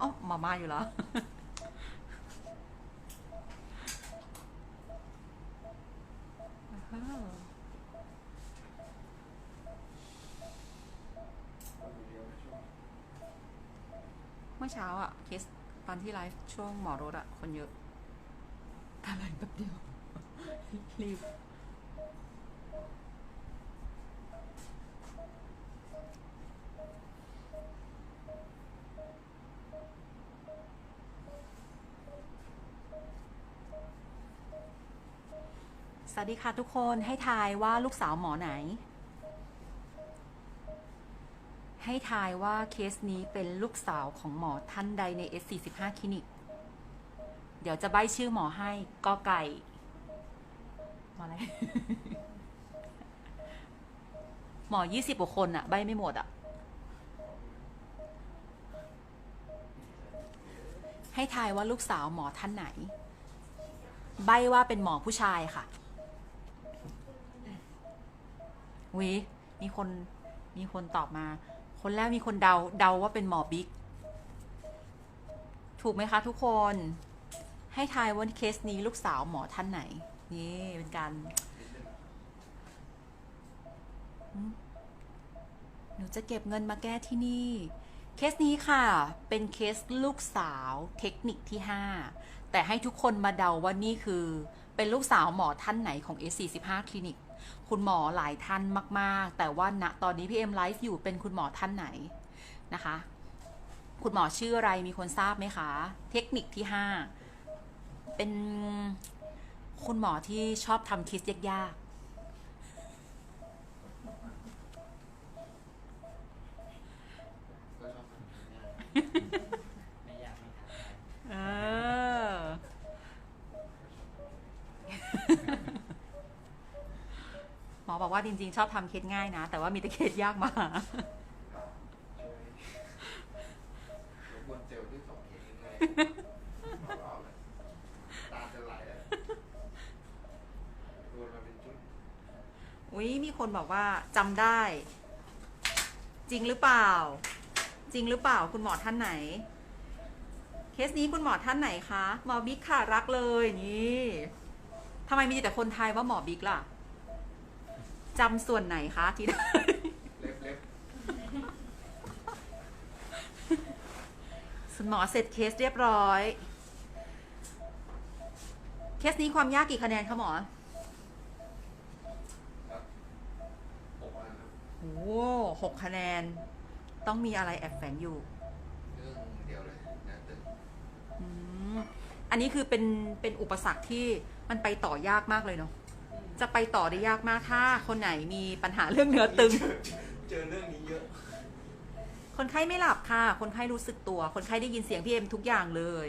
อ๋อมาม่าอยู่แล้วเมื่อเช้าอะเคสตอนที่ไลฟ์ช่วงหมอรถอะคนเยอะอะไรแบบเดียว รีบ สวัสดีค่ะทุกคนให้ทายว่าลูกสาวหมอไหน ให้ทายว่าเคสนี้เป็นลูกสาวของหมอท่านใดใน S45 คลินิก เดี๋ยวจะใบชื่อหมอให้กอไก่หมออะไร หมอ20กว่าคนอะใบไม่หมดอะให้ทายว่าลูกสาวหมอท่านไหน ใบว่าเป็นหมอผู้ชายค่ะ วิมีคนมีคนตอบมา คนแรกมีคนเดาเดาว่าเป็นหมอบิ๊ก ถูกไหมคะทุกคน ให้ทายว่าเคสนี้ลูกสาวหมอท่านไหน นี่เป็นการหืมหนูจะเก็บเงินมาแก้ที่นี่ เคสนี้ค่ะ เป็นเคสลูกสาวเทคนิคที่ 5 แต่ให้ทุกคนมาเดาว่านี่คือ เป็นลูกสาวหมอท่านไหนของ S45 คลินิก คุณหมอหลายท่านมาก ๆ แต่ว่าณตอนนี้พี่เอ็มไลฟ์อยู่เป็นคุณหมอท่านไหนนะคะ คุณหมอชื่ออะไรมีคนทราบไหมคะ เทคนิคที่ 5 เป็นคุณหมอที่ชอบทำคิสยากชอบทำงานยาก ไม่อยากไม่ท้าทาย ๆเออ หมอบอก ว่าจริง ๆ ชอบทำเคสง่ายนะ แต่ว่ามีแต่เคสยากมาบนเจลด้วยสองเคสง่ายตาจะไหลอะโดนมาเป็นชุดอุ้ยมีคนบอกว่าจำได้ จริงหรือเปล่า จริงหรือเปล่าคุณหมอท่านไหน เคสนี้คุณหมอท่านไหนคะหมอบิ๊กค่ะรักเลยนี่ทำไมมีแต่คนไทยว่าหมอบิ๊กล่ะ จำส่วนไหนคะที่ได้เล็บเล็บคุณหมอเสร็จเคสเรียบร้อย เคสนี้ความยากกี่คะแนนคะหมอครับหกอันครับโอ้โหหกคะแนน ต้องมีอะไรแอบแฝงอยู่เรื่องเดียวเลยนะตึกอืมอันนี้คือเป็นเป็นอุปสรรคที่มันไปต่อยากมากเลยเนาะ จะไปต่อได้ยากมากถ้า คนไหนมีปัญหาเรื่องเนื้อตึง เจอเรื่องนี้เยอะ คนไข้ไม่หลับค่ะ คนไข้รู้สึกตัว คนไข้ได้ยินเสียงพี่เอ็มทุกอย่างเลย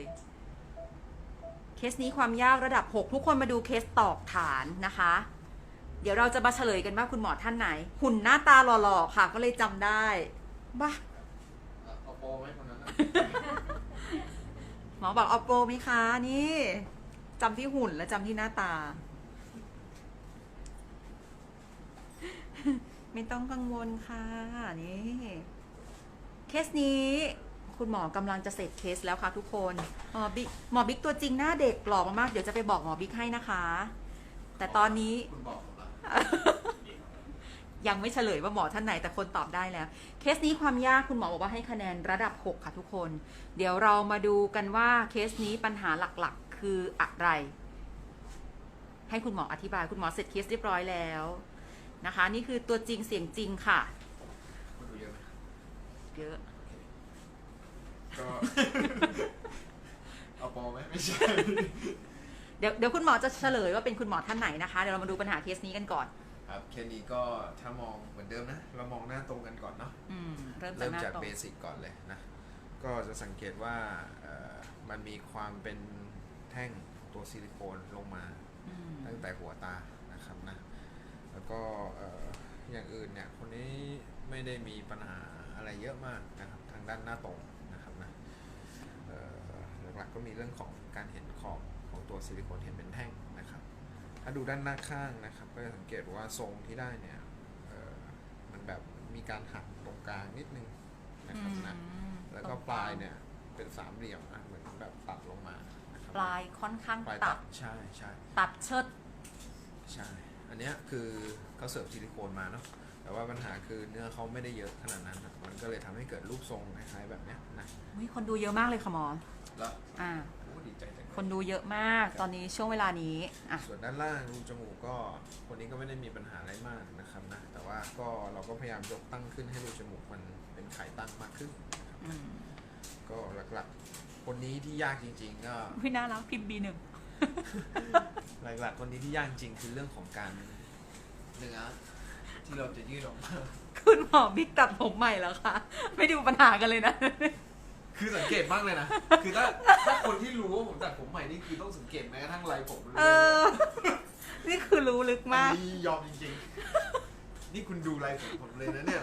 เคสนี้ความยากระดับ 6 ทุกคนมาดูเคสตอกฐานนะคะ เดี๋ยวเราจะมาเฉลยกันว่าคุณหมอท่านไหน หุ่นหน้าตาหล่อๆค่ะ ก็เลยจำได้บ้าอะเอาโปรไหมคนนั้นนะหมอบอกเอาโปรไหมคะ นี่จำที่หุ่นและจำที่หน้าตา ไม่ต้องกังวลค่ะนี่เคสนี้คุณหมอกำลังจะเสร็จเคสแล้วค่ะทุกคนหมอบิ๊กหมอบิ๊กตัวจริงหน้าเด็กหล่อมากๆเดี๋ยวจะไปบอกหมอบิ๊กให้นะคะ แต่ตอนนี้ คุณบอกผมละยังไม่เฉลยว่าหมอท่านไหนแต่คนตอบได้แล้ว เคสนี้ความยากคุณหมอบอกว่าให้คะแนนระดับ 6 ค่ะทุกคน เดี๋ยวเรามาดูกันว่าเคสนี้ปัญหาหลักๆ คืออะไร ให้คุณหมออธิบายคุณหมอเสร็จเคสเรียบร้อยแล้ว นะคะ นี่คือตัวจริงเสียงจริงค่ะคุณดูเยอะไหมเยอะ ก็ เอาโปรไหมไม่ใช่ เดี๋ยวเดี๋ยวคุณหมอจะเฉลยว่าเป็นคุณหมอท่านไหนนะคะ เดี๋ยวเรามาดูปัญหาเคสนี้กันก่อน ครับแค่นี้ก็ถ้ามองเหมือนเดิมนะ เรามองหน้าตรงกันก่อนเนาะ อืม เริ่มจากเริ่มหน้าจากตรงเบสิกก่อนเลยนะ ก็จะสังเกตว่าเอ่อมันมีความเป็นแท่งตัวซิลิโคนลงมา อืมตั้งแต่หัวตานะครับนะ แล้วก็เอ่ออย่างอื่นเนี่ยคนนี้ไม่ได้มีปัญหาอะไรเยอะมากนะครับทางด้านหน้าตรงนะครับนะเอ่อหลักๆก็มีเรื่องของการเห็นขอบของตัวซิลิโคนเห็นเป็นแท่งนะครับ ถ้าดูด้านหน้าข้างนะครับก็จะสังเกตว่าทรงที่ได้เนี่ยเอ่อมันแบบมีการหักตรงกลางนิดนึงนะครับนะอืมแล้วก็ปลายเนี่ยเป็นสามเหลี่ยมอะเหมือนแบบตัดลงมานะครับปลายค่อนข้างปลายตัตัดดใช่ใช่ตัดเชิดใช่ อันเนี้ยคือเขาเสริมซิลิโคนมาเนาะแต่ว่าปัญหาคือเนื้อเขาไม่ได้เยอะขนาดนั้นนะมันก็เลยทำให้เกิดรูปทรงคล้ายๆแบบเนี้ยนะอุ๊ยคนดูเยอะมากเลยค่ะหมอแล้วอ่าโอ้ดีใจจังเลย คนดูเยอะมากตอนนี้ช่วงเวลานี้อะส่วนด้านล่างรูจมูกก็คนนี้ก็ไม่ได้มีปัญหาอะไรมากนะครับนะแต่ว่าก็เราก็พยายามยกตั้งขึ้นให้รูจมูกมันเป็นไขตั้งมากขึ้น อืมก็หลักๆ คนนี้ที่ยากจริง ๆ ก็พี่น่ารักพิมพ์บี หนึ่งหลักๆคนนี้ที่ยากจริงคือเรื่องของการเนื้อที่เราจะยืดออกมาคุณหมอบิ๊กตัดผมใหม่แล้วค่ะ ไม่ดูปัญหากันเลยนะ คือสังเกตมากเลยนะ คือถ้าถ้าคนที่รู้ว่าผมตัดผมใหม่นี่คือต้องสังเกตแม้กระทั่งไรผมเลยเออ นี่คือรู้ลึกมาก อันนี้ยอมจริงๆ นี่คุณดูไรผมผมเลยนะเนี่ย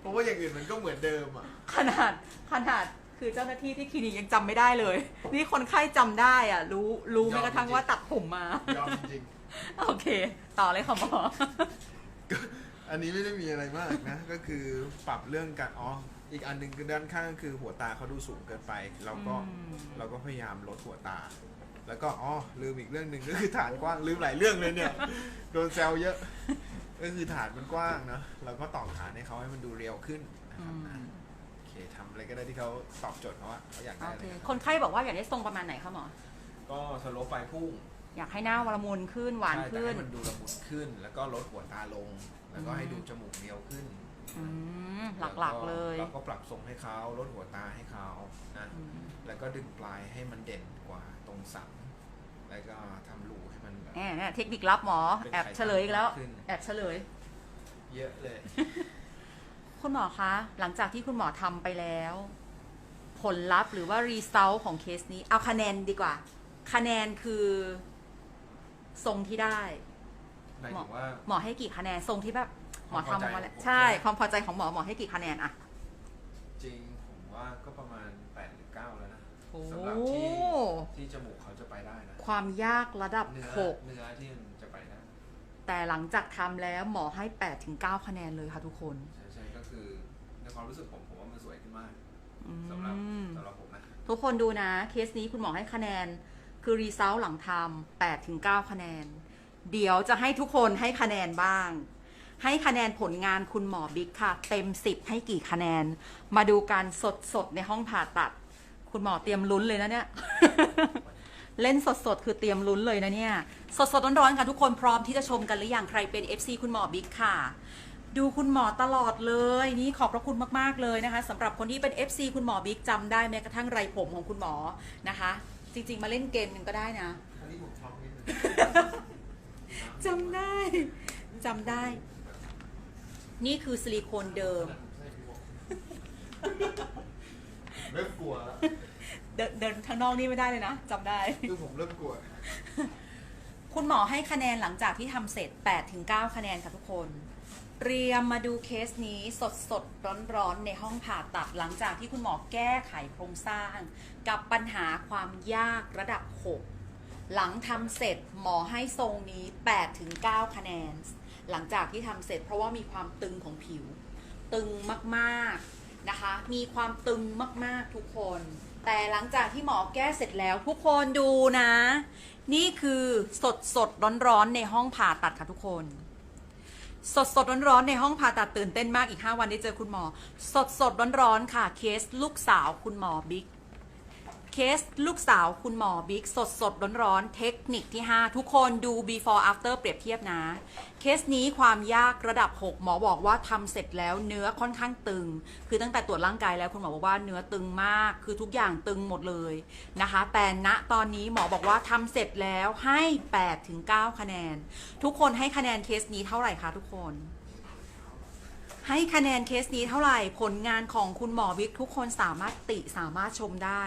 เพราะว่าอย่างอื่นมันก็เหมือนเดิมอะ ขนาดขนาด คือเจ้าหน้าที่ที่คลินิกยังจำไม่ได้เลย นี่คนไข้จำได้อะ รู้รู้แม้กระทั่งว่าตัดผมมา ยอมจริง โอเค ต่อเลยค่ะหมอๆอันนี้ไม่ได้มีอะไรมากนะ ก็คือปรับเรื่องการอ๋ออีกอันหนึ่งคือด้านข้างคือหัวตาเขาดูสูงเกินไป เราก็อืม เราก็พยายามลดหัวตา แล้วก็อ๋อลืมอีกเรื่องหนึ่งก็คือฐานกว้างลืมหลายเรื่องเลยเนี่ย โดนแซวเยอะ ก็คือฐานมันกว้างนะเราก็ต่อฐานให้เขาให้มันดูเรียวขึ้นนะอืครับมนะโอเคทำอะไรก็ได้ที่เขาตอบโจทย์เขาว่าเขาอยากได้โออะไรเคนะครับคนไข้บอกว่าอยากได้ทรงประมาณไหนคะหมอ ก็สโลปไฟพุ่งอยากให้หน้าวรมุนขึ้นหวานใช่แต่ขึ้น ให้มันดูละมุนขึ้น แล้วก็ลดหัวตาลง แล้วก็ให้ดูจมูกเรียวขึ้นอืม หลักๆเลยแล้วก็ปรับทรงให้เขาลดหัวตาให้เขานะ อืมแล้วก็ดึงปลายให้มันเด่นกว่าตรงสันแล้วก็ทำรูให้มันแบบ แหมเนี่ยเทคนิคลับหมอ เป็นแอบไข่เฉลยอีกแล้ว ขึ้น แอบเฉลย เยอะเลย คุณหมอคะ หลังจากที่คุณหมอทำไปแล้ว ผลลัพธ์หรือว่ารีเซลของเคสนี้ เอาคะแนนดีกว่า คะแนนคือทรงที่ได้ หมายถึงว่า หมอให้กี่คะแนนทรงที่แบบหมอความพอใจทำมาแล้วของผมใช่ใช่ไหมความพอใจของหมอหมอให้กี่คะแนนอะจริงผมว่าก็ประมาณ8หรือ9แล้วนะโอ้สำหรับที่ที่จมูกเขาจะไปได้นะ ความยากระดับเนื้อหกเนื้อที่มันจะไปได้แต่หลังจากทำแล้วหมอให้8ถึง9คะแนนเลยค่ะทุกคนใช่ใช่ก็ คือในความรู้สึกผมผมว่ามันสวยขึ้นมากอืสำหรับมสำหรับผมนะทุกคนดูนะ เคสนี้คุณหมอให้คะแนน คือรีเซลหลังทำ8ถึง9คะแนน เดี๋ยวจะให้ทุกคนให้คะแนนบ้าง ให้คะแนนผลงานคุณหมอบิ๊กค่ะ เต็ม10ให้กี่คะแนน มาดูการสดสดๆในห้องผ่าตัด คุณหมอเตรียมลุ้นเลยนะเนี่ย เล่นสดสดๆคือเตรียมลุ้นเลยนะเนี่ย สดสดๆร้อนๆค่ะทุกคนพร้อมที่จะชมกันหรือยังใครเป็น FC คุณหมอบิ๊กค่ะ ดูคุณหมอตลอดเลยนี่ขอบพระคุณมากๆเลยนะคะสำหรับคนที่เป็น FC คุณหมอบิ๊กจำได้แม้กระทั่งไรผมของคุณหมอนะคะ จริง ๆ มาเล่นเกมหนึ่งก็ได้นะ อันนี้ผมชอบนิดนึงจำได้จำได้ นี่คือซิลิโคนเดิม เริ่มกลัวแล้วเดินเดินข้างนอกนี่ไม่ได้เลยนะจำได้ คือผมเริ่มกลัว คุณหมอให้คะแนนหลังจากที่ทำเสร็จ8-9คะแนนค่ะทุกคน เตรียมมาดูเคสนี้สดสดร้อนร้อนในห้องผ่าตัดหลังจากที่คุณหมอแก้ไขโครงสร้าง กับปัญหาความยากระดับ 6 หลังทำเสร็จหมอให้ทรงนี้ 8-9 คะแนน หลังจากที่ทำเสร็จเพราะว่ามีความตึงของผิว ตึงมากๆนะคะ มีความตึงมากๆทุกคน แต่หลังจากที่หมอแก้เสร็จแล้วทุกคนดูนะ นี่คือสดสดร้อนร้อนในห้องผ่าตัดค่ะทุกคน สดสดร้อนร้อนๆในห้องผ่าตัดตื่นเต้นมากอีก 5 วันได้เจอคุณหมอ สดสดร้อนร้อนๆค่ะเคสลูกสาวคุณหมอบิ๊ก เคสลูกสาวคุณหมอบิ๊กสดสดร้อนร้อนๆเทคนิคที่ 5 ทุกคนดู before after เปรียบเทียบนะ เคสนี้ความยากระดับ 6 หมอบอกว่าทำเสร็จแล้วเนื้อค่อนข้างตึง คือตั้งแต่ตรวจร่างกายแล้วคุณหมอบอกว่าเนื้อตึงมาก คือทุกอย่างตึงหมดเลยนะคะ แต่ณตอนนี้หมอบอกว่าทำเสร็จแล้วให้8ถึง9คะแนน ทุกคนให้คะแนนเคสนี้เท่าไหร่คะทุกคนให้คะแนนเคสนี้เท่าไหร่ ผลงานของคุณหมอวิกทุกคนสามารถติสามารถชมได้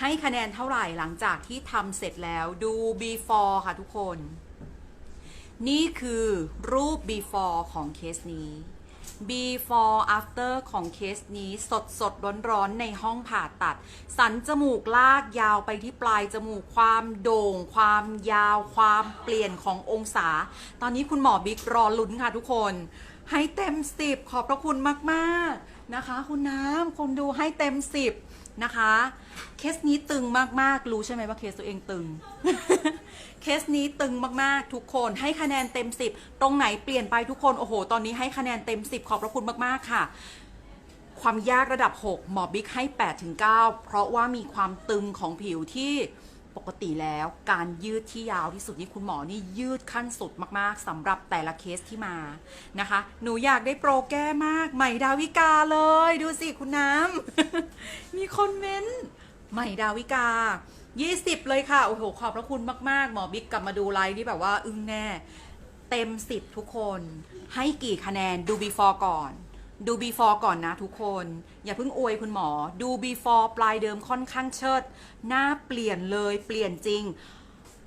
ให้คะแนนเท่าไหร่หลังจากที่ทำเสร็จแล้วดู before ค่ะทุกคน นี่คือรูป before ของเคสนี้ before after ของเคสนี้สดสดร้อนร้อนในห้องผ่าตัด สันจมูกลากยาวไปที่ปลายจมูกความโด่ง ความยาว ความเปลี่ยนขององศา ตอนนี้คุณหมอบิ๊กรอลุ้นค่ะทุกคน ให้เต็มสิบขอบพระคุณมาก ๆ นะคะ คุณน้ำคนดูให้เต็มสิบ นะคะ เคสนี้ตึงมากๆ รู้ใช่ไหมว่าเคสตัวเองตึง เคสนี้ตึงมากๆ ทุกคนให้คะแนนเต็ม 10 ตรงไหนเปลี่ยนไปทุกคน โอ้โห ตอนนี้ให้คะแนนเต็ม 10 ขอบพระคุณมากๆค่ะ ความยากระดับ 6 หมอบิ๊กให้8ถึง9เพราะว่ามีความตึงของผิวที่ ปกติแล้ว การยืดที่ยาวที่สุดนี่คุณหมอนี่ยืดขั้นสุดมากๆสำหรับแต่ละเคสที่มานะคะ หนูอยากได้โปรแก้มาก ใหม่ดาวิกาเลย ดูสิคุณน้ำ มีคนเม้นต์ใหม่ดาวิกา 20 เลยค่ะ โอ้โห ขอบพระคุณมาก ๆ หมอบิ๊กกลับมาดูไลฟ์นี่แบบว่า อึ้งแน่ เต็ม 10 ทุกคน ให้กี่คะแนนดู before ก่อน ดู before ก่อนนะทุกคน อย่าเพิ่งอวยคุณหมอ ดู before ปลายเดิมค่อนข้างเชิด หน้าเปลี่ยนเลยเปลี่ยนจริง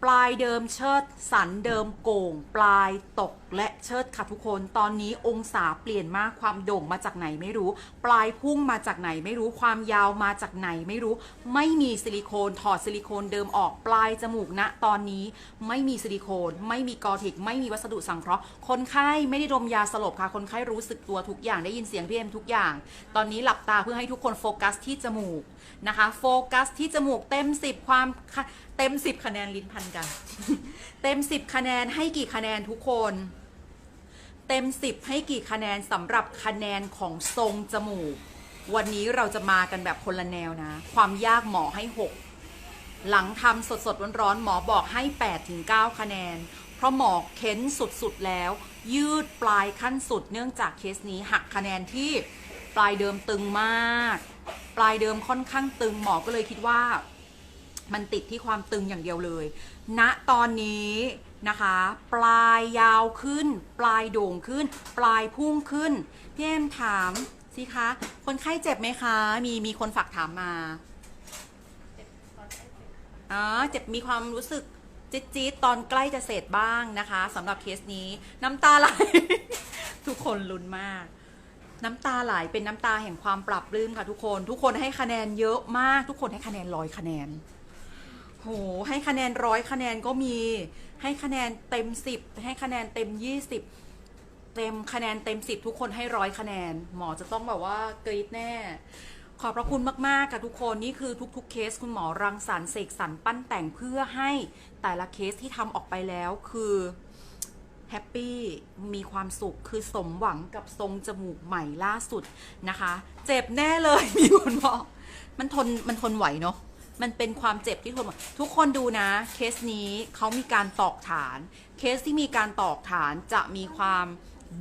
ปลายเดิมเชิดสันเดิมโก่ง ปลายตกและเชิดค่ะทุกคนตอนนี้องศาเปลี่ยนมากความโด่งมาจากไหนไม่รู้ ปลายพุ่งมาจากไหนไม่รู้ความยาวมาจากไหนไม่รู้ ไม่มีซิลิโคนถอดซิลิโคนเดิมออกปลายจมูกณตอนนี้ไม่มีซิลิโคน ไม่มีกอทิก ไม่มีวัสดุสังเคราะห์ คนไข้ไม่ได้ดมยาสลบค่ะ คนไข้รู้สึกตัวทุกอย่างได้ยินเสียงพี่เอ็มทุกอย่าง ตอนนี้หลับตาเพื่อให้ทุกคนโฟกัสที่จมูกนะคะ โฟกัสที่จมูกเต็ม 10 ความ เต็ม10คะแนนลิ้นพันกัน เต็ม10คะแนนให้กี่คะแนนทุกคน เต็ม10ให้กี่คะแนนสำหรับคะแนนของทรงจมูก วันนี้เราจะมากันแบบคนละแนวนะ ความยากหมอให้ 6 หลังทำสดสดๆร้อนๆหมอบอกให้8ถึง9คะแนน เพราะหมอเค้นสุดๆแล้ว ยืดปลายขั้นสุดเนื่องจากเคสนี้หักคะแนนที่ปลายเดิมตึงมาก ปลายเดิมค่อนข้างตึงหมอก็เลยคิดว่า มันติดที่ความตึงอย่างเดียวเลยณตอนนี้นะคะ ปลายยาวขึ้น ปลายโด่งขึ้น ปลายพุ่งขึ้นพี่เอ็มถามสิคะ คนไข้เจ็บไหมคะ มีมีคนฝากถามมาอ๋อเจ็บมีความรู้สึกจี๊ดๆตอนใกล้จะเสร็จบ้างนะคะสำหรับเคสนี้น้ำตาไหล ทุกคนลุ้นมาก น้ำตาไหลเป็นน้ำตาแห่งความปรับปลื้มค่ะทุกคน ทุกคนให้คะแนนเยอะมาก ทุกคนให้คะแนนร้อยคะแนน โหให้คะแนนร้อยคะแนนก็มี ให้คะแนนเต็มสิบให้คะแนนเต็มยี่สิบเต็มคะแนนเต็มสิบทุกคนให้ร้อยคะแนน หมอจะต้องแบบว่ากรี๊ดแน่ ขอบพระคุณมาก ๆ ค่ะทุกคนนี่คือทุก ๆ เคสคุณหมอรังสรรค์เสกสรรปั้นแต่งเพื่อให้แต่ละเคสที่ทำออกไปแล้วคือแฮปปี้มีความสุขคือสมหวังกับทรงจมูกใหม่ล่าสุดนะคะ เจ็บแน่เลยมีคนบอกมันทนมันทนไหวเนาะ มันเป็นความเจ็บที่ทนทุกคนดูนะ เคสนี้เขามีการตอกฐาน เคสที่มีการตอกฐานจะมีความ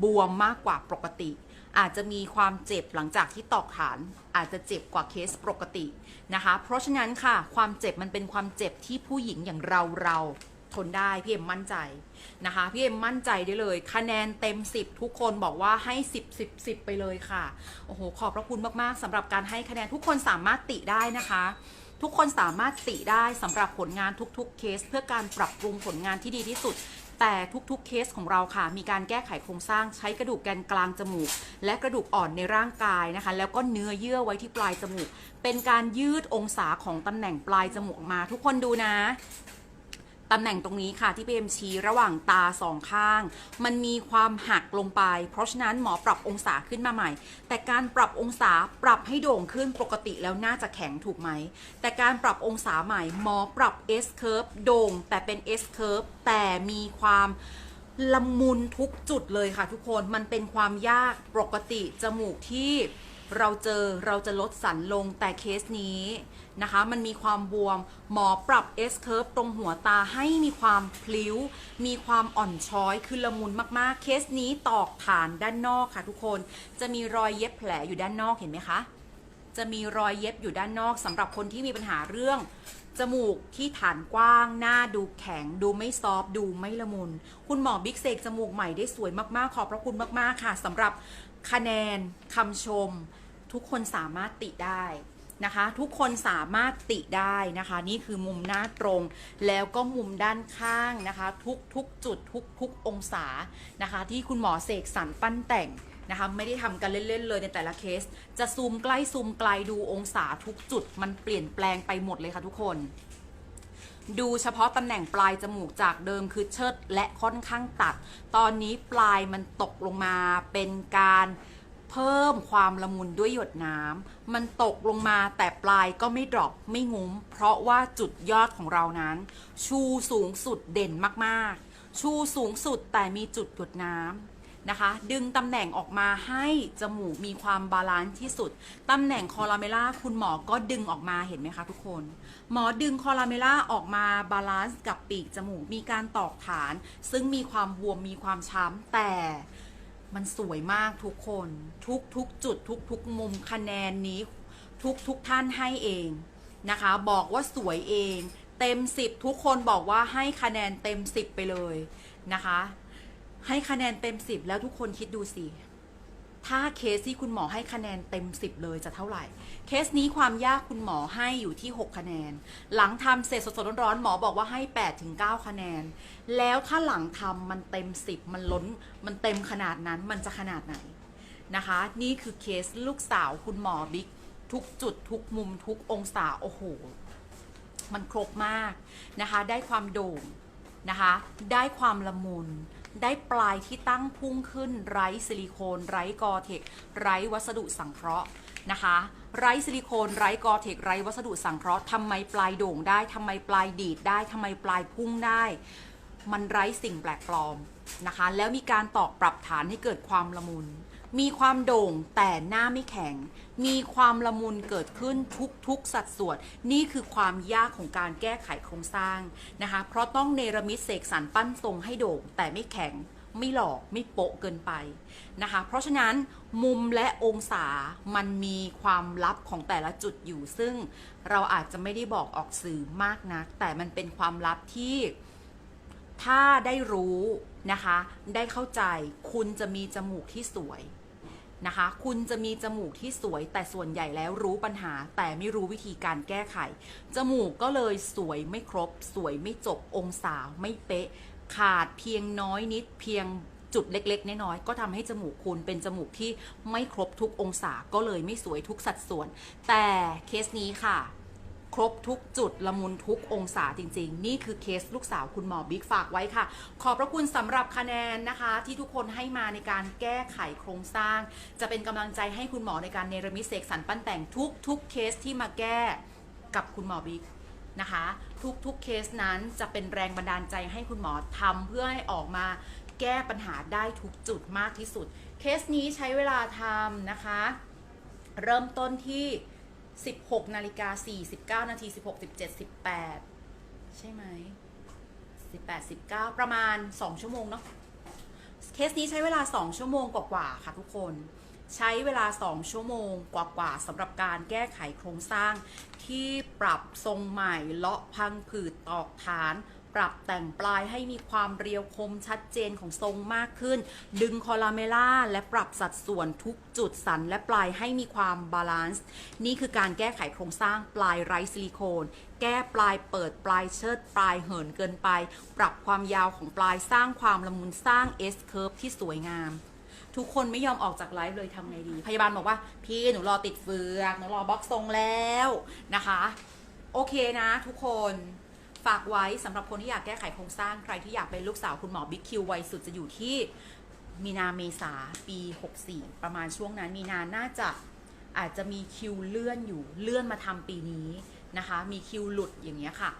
บวมมากกว่าปกติ อาจจะมีความเจ็บหลังจากที่ตอกฐาน อาจจะเจ็บกว่าเคสปกตินะคะ เพราะฉะนั้นค่ะ ความเจ็บมันเป็นความเจ็บที่ผู้หญิงอย่างเราเราทนได้พี่เอ็มมั่นใจนะคะพี่เอ็มมั่นใจได้เลย คะแนนเต็ม 10 ทุกคนบอกว่าให้ 10 10 10 ไปเลยค่ะ โอ้โห ขอบพระคุณมากๆสำหรับการให้คะแนนทุกคนสามารถติได้นะคะ ทุกคนสามารถติได้สำหรับผลงานทุกๆเคส เพื่อการปรับปรุงผลงานที่ดีที่สุด แต่ทุกๆเคสของเราค่ะ มีการแก้ไขโครงสร้างใช้กระดูกแกนกลางจมูก และกระดูกอ่อนในร่างกายนะคะ แล้วก็เนื้อเยื่อไว้ที่ปลายจมูก เป็นการยืดองศาของตำแหน่งปลายจมูกออกมา ทุกคนดูนะ ตำแหน่งตรงนี้ค่ะที่พีเอ็มชี้ระหว่างตาสองข้าง มันมีความหักลงไป เพราะฉะนั้นหมอปรับองศาขึ้นมาใหม่ แต่การปรับองศาปรับให้โด่งขึ้นปกติแล้วน่าจะแข็งถูกไหม แต่การปรับองศาใหม่หมอปรับ S curve โด่งแต่เป็น S curve แต่มีความละมุนทุกจุดเลยค่ะทุกคนมันเป็นความยากปกติจมูกที่ เราเจอเราจะลดสันลงแต่เคสนี้นะคะ มันมีความบวมหมอปรับ S curve ตรงหัวตาให้มีความพลิ้ว มีความอ่อนช้อยคือละมุนมากๆ เคสนี้ตอกฐานด้านนอกค่ะทุกคน จะมีรอยเย็บแผลอยู่ด้านนอกเห็นไหมคะ จะมีรอยเย็บอยู่ด้านนอกสำหรับคนที่มีปัญหาเรื่องจมูกที่ฐานกว้าง หน้าดูแข็ง ดูไม่ซอฟดูไม่ละมุน คุณหมอบิ๊กเซกจมูกใหม่ได้สวยมากๆ ขอบพระคุณมากๆค่ะสำหรับ คะแนนคำชม ทุกคนสามารถติได้นะคะ ทุกคนสามารถติได้นะคะ นี่คือมุมหน้าตรง แล้วก็มุมด้านข้างนะคะ ทุกทุกจุดทุกทุกองศานะคะ ที่คุณหมอเสกสรรปั้นแต่งนะคะไม่ได้ทำกันเล่นๆเลยในแต่ละเคส จะซูมใกล้ซูมไกลดูองศาทุกจุดมันเปลี่ยนแปลงไปหมดเลยค่ะทุกคน ดูเฉพาะตำแหน่งปลายจมูกจากเดิมคือเชิดและค่อนข้างตัด ตอนนี้ปลายมันตกลงมาเป็นการเพิ่มความละมุนด้วยหยดน้ำมันตกลงมาแต่ปลายก็ไม่ดรอปไม่งุ้ม เพราะว่าจุดยอดของเรานั้น ชูสูงสุดเด่นมากๆ ชูสูงสุดแต่มีจุดหยดน้ำ นะคะ ดึงตำแหน่งออกมาให้จมูกมีความบาลานซ์ที่สุด ตำแหน่งคอลาเมล่าคุณหมอก็ดึงออกมาเห็นไหมคะทุกคน หมอดึงคอลาเมล่าออกมาบาลานซ์กับปีกจมูกมีการตอกฐาน ซึ่งมีความบวมมีความช้ำแต่มันสวยมากทุกคนทุกทุกจุดทุกทุกมุมคะแนนนี้ ทุกทุกท่านให้เองนะคะ บอกว่าสวยเอง เต็ม 10 ทุกคนบอกว่าให้คะแนนเต็ม 10 ไปเลยนะคะ ให้คะแนนเต็ม10แล้วทุกคนคิดดูสิถ้าเคสที่คุณหมอให้คะแนนเต็ม 10 เลยจะเท่าไหร่ เคสนี้ความยากคุณหมอให้อยู่ที่ 6 คะแนน หลังทำเสร็จสดๆร้อนๆหมอบอกว่าให้ 8 ถึง 9 คะแนน แล้วถ้าหลังทำมันเต็ม 10 มันล้น มันเต็มขนาดนั้นมันจะขนาดไหนนะคะ นี่คือเคสลูกสาวคุณหมอบิ๊กทุกจุดทุกมุมทุกองศาโอ้โห มันครบมากนะคะ ได้ความโด่งนะคะ ได้ความละมุน ได้ปลายที่ตั้งพุ่งขึ้นไร้ซิลิโคน ไร้กอเทค ไร้วัสดุสังเคราะห์นะคะไร้ซิลิโคนไร้กอเทคไร้วัสดุสังเคราะห์ทำไมปลายโด่งได้ทำไมปลายดีดได้ทำไมปลายพุ่งได้ มันไร้สิ่งแปลกปลอมนะคะ แล้วมีการตอกปรับฐานให้เกิดความละมุน มีความโด่งแต่หน้าไม่แข็ง มีความละมุนเกิดขึ้นทุกๆสัดส่วน นี่คือความยากของการแก้ไขโครงสร้างนะคะ เพราะต้องเนรมิตเสกสรรปั้นทรงให้โด่งแต่ไม่แข็งไม่หลอกไม่โปะเกินไปนะคะ เพราะฉะนั้นมุมและองศามันมีความลับของแต่ละจุดอยู่ ซึ่งเราอาจจะไม่ได้บอกออกสื่อมากนัก แต่มันเป็นความลับที่ถ้าได้รู้นะคะ ได้เข้าใจคุณจะมีจมูกที่สวย นะคะ คุณจะมีจมูกที่สวยแต่ส่วนใหญ่แล้วรู้ปัญหา แต่ไม่รู้วิธีการแก้ไข จมูกก็เลยสวยไม่ครบ สวยไม่จบองศาไม่เป๊ะ ขาดเพียงน้อยนิดเพียงจุดเล็กๆ น้อยๆ ก็ทำให้จมูกคุณเป็นจมูกที่ไม่ครบทุกองศาก็เลยไม่สวยทุกสัดส่วน แต่เคสนี้ค่ะ ครบทุกจุดละมุนทุกองศาจริง ๆ นี่คือเคสลูกสาวคุณหมอบิ๊กฝากไว้ค่ะ ขอบพระคุณสำหรับคะแนนนะคะ ที่ทุกคนให้มาในการแก้ไขโครงสร้าง จะเป็นกำลังใจให้คุณหมอในการเนรมิตเสกสรรปั้นแต่งทุกทุกเคสที่มาแก้กับคุณหมอบิ๊กนะคะ ทุกทุกเคสนั้นจะเป็นแรงบันดาลใจให้คุณหมอทำเพื่อให้ออกมาแก้ปัญหาได้ทุกจุดมากที่สุด เคสนี้ใช้เวลาทำนะคะ เริ่มต้นที่ 16 นาฬิกา 49 นาที 16 17 18 ใช่ไหม 18 19 ประมาณ 2 ชั่วโมงเนาะ เคสนี้ใช้เวลา 2 ชั่วโมงกว่าๆ ค่ะทุกคน ใช้เวลา 2 ชั่วโมงกว่าๆสำหรับการแก้ไขโครงสร้างที่ปรับทรงใหม่เลาะพังผืดตอกฐาน ปรับแต่งปลายให้มีความเรียวคมชัดเจนของทรงมากขึ้น ดึงคอลาเมล่าและปรับสัดส่วนทุกจุดสันและปลายให้มีความบาลานซ์ นี่คือการแก้ไขโครงสร้างปลายไร้ซิลิโคน แก้ปลายเปิดปลายเชิดปลายเหินเกินไป ปรับความยาวของปลายสร้างความละมุนสร้าง S curve ที่สวยงามทุกคนไม่ยอมออกจากไลฟ์เลยทำไงดี พยาบาลบอกว่า พี่หนูรอติดเฟือกหนูรอบล็อกทรงแล้วนะคะ โอเคนะทุกคน ฝากไว้สำหรับคนที่อยากแก้ไขโครงสร้างใครที่อยากเป็นลูกสาวคุณหมอบิ๊กคิววัยสุดจะอยู่ที่มีนาเมษาปี 64 ประมาณช่วงนั้น มีนาน่าจะอาจจะมีคิวเลื่อนอยู่เลื่อนมาทำปีนี้นะคะ มีคิวหลุดอย่างเงี้ยค่ะ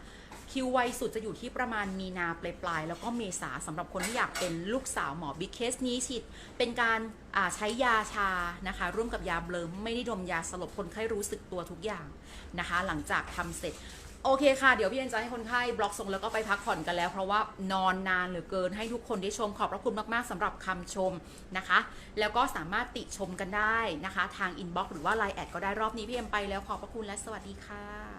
คิวไวสุดจะอยู่ที่ประมาณมีนาปลายๆแล้วก็เมษาสำหรับคนที่อยากเป็นลูกสาวหมอบิ๊กเคสนี้ฉีดเป็นการใช้ยาชานะคะ ร่วมกับยาเบลมไม่ได้ดมยาสลบคนไข้รู้สึกตัวทุกอย่างนะคะ หลังจากทำเสร็จ โอเคค่ะ เดี๋ยวพี่เอ็นจะให้คนไข้บล็อกทรงแล้วก็ไปพักผ่อนกันแล้ว เพราะว่านอนนานเหลือเกินให้ทุกคนได้ชมขอบพระคุณมากๆสำหรับคำชมนะคะ แล้วก็สามารถติชมกันได้นะคะ ทางอินบ็อกซ์หรือว่าไลน์แอดก็ได้รอบนี้พี่เอ็มไปแล้วขอบพระคุณและสวัสดีค่ะ